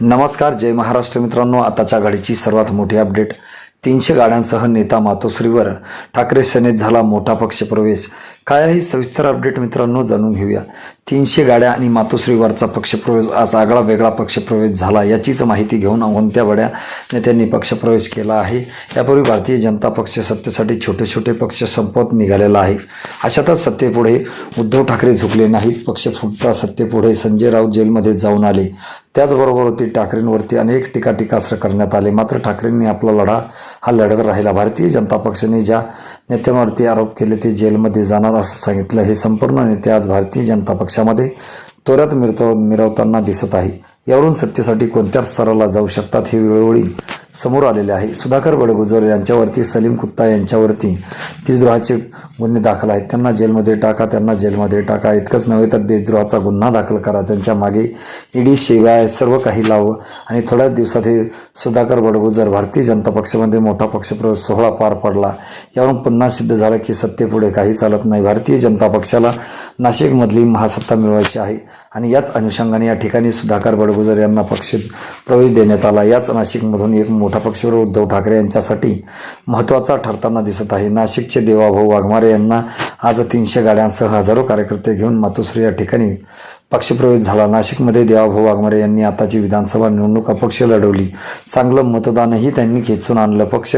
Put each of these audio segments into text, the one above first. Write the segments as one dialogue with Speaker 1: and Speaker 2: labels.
Speaker 1: नमस्कार जय महाराष्ट्र मित्रांनो. आताच्या गाडीची सर्वात मोठी अपडेट. तीनशे गाड्यांसह नेता मातोश्रीवर ठाकरे सेनेत झाला मोठा पक्षप्रवेश. काय आहे सविस्तर अपडेट मित्रांनो जाणून घेऊया. तीनशे गाड्या आणि मातोश्रीवरचा पक्षप्रवेश आज आगळा वेगळा पक्षप्रवेश झाला याचीच माहिती घेऊन कोणत्या बड्या नेत्यांनी पक्षप्रवेश केला आहे. यापूर्वी भारतीय जनता पक्ष सत्तेसाठी छोटे छोटे पक्ष संपत निघालेला आहे. अशातच सत्तेपुढे उद्धव ठाकरे झुकले नाहीत पक्ष फुटता सत्तेपुढे संजय राऊत जेलमध्ये जाऊन आले. त्याचबरोबर ती ठाकरेंवरती अनेक टीका टीकास्त्र करण्यात आले. मात्र ठाकरेंनी आपला लढा हा लढत राहिला. भारतीय जनता पक्षाने ज्या नेत्यांवरती आरोप केले ते जेलमध्ये जाणार असं सांगितलं. हे संपूर्ण नेते आज भारतीय जनता पक्ष पक्षामध्ये त्वरत मिरव मिरवताना दिसत आहे. यावरून सत्तेसाठी कोणत्या स्तराला जाऊ शकतात हे वेळोवेळी समोर आलेले आहे. सुधाकर बडगुजर यांच्यावरती सलीम कुत्ता यांच्यावरती तिजद्रोहाचे गुन्हे दाखल आहेत. त्यांना जेलमध्ये टाका त्यांना जेलमध्ये टाका. इतकंच नव्हे तर देशद्रोहाचा गुन्हा दाखल करा. त्यांच्या मागे ईडी शिवाय सर्व काही लावं. आणि थोड्याच दिवसात हे सुधाकर बडगुजर भारतीय जनता पक्षामध्ये मोठा पक्षप्रवेश सोहळा पार पडला यावरून पुन्हा सिद्ध झालं की सत्तेपुढे काही चालत नाही. भारतीय जनता पक्षाला नाशिकमधली महासत्ता मिळवायची आहे. आणि याच अनुषंगाने या ठिकाणी सुधाकर बडगुजर यांना पक्ष प्रवेश देण्यात आला. याच नाशिकमधून एक मोठा पक्षप्रवेश उद्धव ठाकरे यांच्यासाठी महत्त्वाचा ठरताना दिसत आहे. नाशिकचे देवाभाऊ वाघमारे यांना आज तीनशे गाड्यांसह हजारो कार्यकर्ते घेऊन मातोश्री या ठिकाणी पक्षप्रवेश झाला. नाशिकमध्ये देवाभाऊ वाघमारे यांनी आताची विधानसभा निवडणूक अपक्ष लढवली. चांगलं मतदानही त्यांनी खेचून आणलं. पक्ष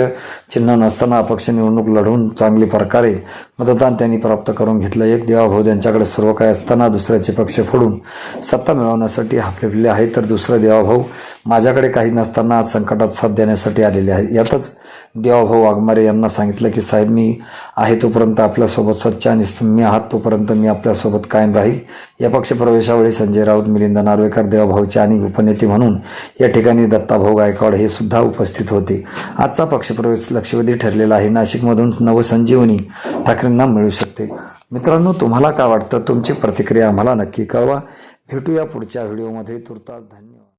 Speaker 1: चिन्ह नसताना अपक्ष निवडणूक लढवून चांगली प्रकारे मतदान त्यांनी प्राप्त करून घेतलं. एक देवाभाऊ त्यांच्याकडे सर्व काही असताना दुसऱ्याचे पक्ष फोडून सत्ता मिळवण्यासाठी हाफलेले आहे तर दुसरा देवाभाऊ माझ्याकडे काही नसताना आज संकटात साथ देण्यासाठी आलेले आहे यातच देवाभाऊ वाघमारे यांना सांगितलं की साहेब मी आहे तोपर्यंत आपल्यासोबत सच्चा आणि मी आहात. तोपर्यंत मी आपल्यासोबत कायम राहील. या प्रवेशावेळी संजय राऊत मिलिंद नार्वेकर देवाभाऊचे आणि उपनेते म्हणून या ठिकाणी दत्ताभाऊ गायकवाड हे सुद्धा उपस्थित होते. आजचा पक्षप्रवेश लक्षवेधी ठरलेला आहे. नाशिकमधून नवसंजीवनी ठाकरेंना मिळू शकते. मित्रांनो तुम्हाला काय वाटतं? तुमची प्रतिक्रिया आम्हाला नक्की कळवा. भेटूया पुढच्या व्हिडिओमध्ये. तुर्तास धन्यवाद.